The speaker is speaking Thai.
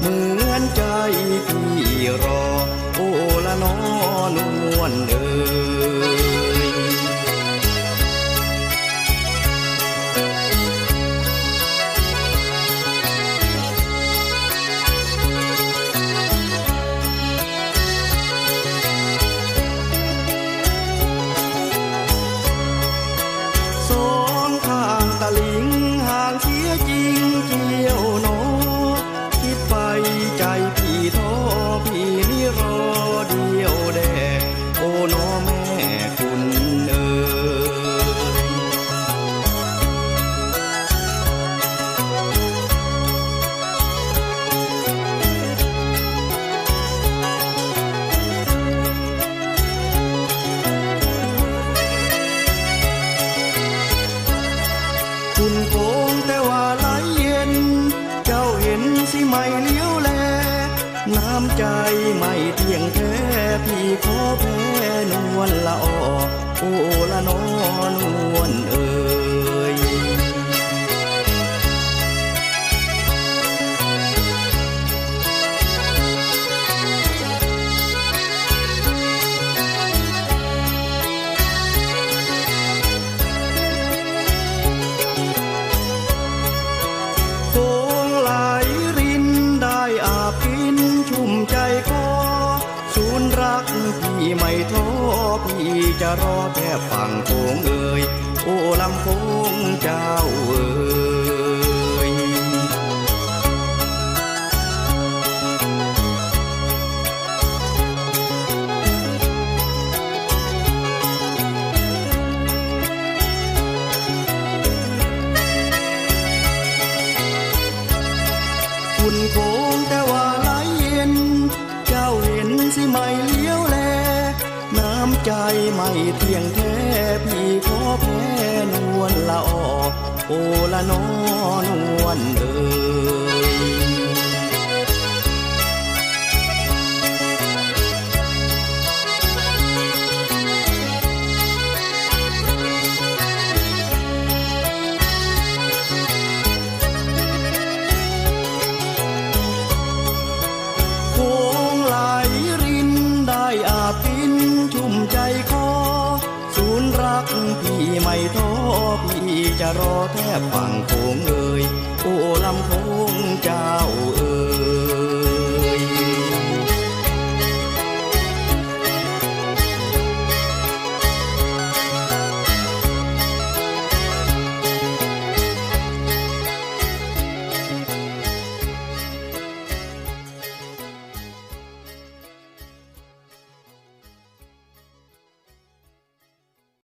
เหมือนใจพี่รอ โอละนอนวนเอ่ยสองทางตะลิงห่างเสียจริง น้ำใจไม่เที่ยงแท้พี่ขอแพ้นวลละออโอละนอนวลเอ่ย พี่ไม่ท้อพี่จะรอแค่ฝั่งโขงเอ่ยโอ้ลำโค้งเจ้าเอ่ย เที่ยงแท้พี่ขอแพ้นวลละออโอละนอนวลเอ่ยโค้ง ไม่ท้อพี่จะรอแทบฝั่งโขงเอ่ยโอ้ลำโขงเจ้าเอ่ย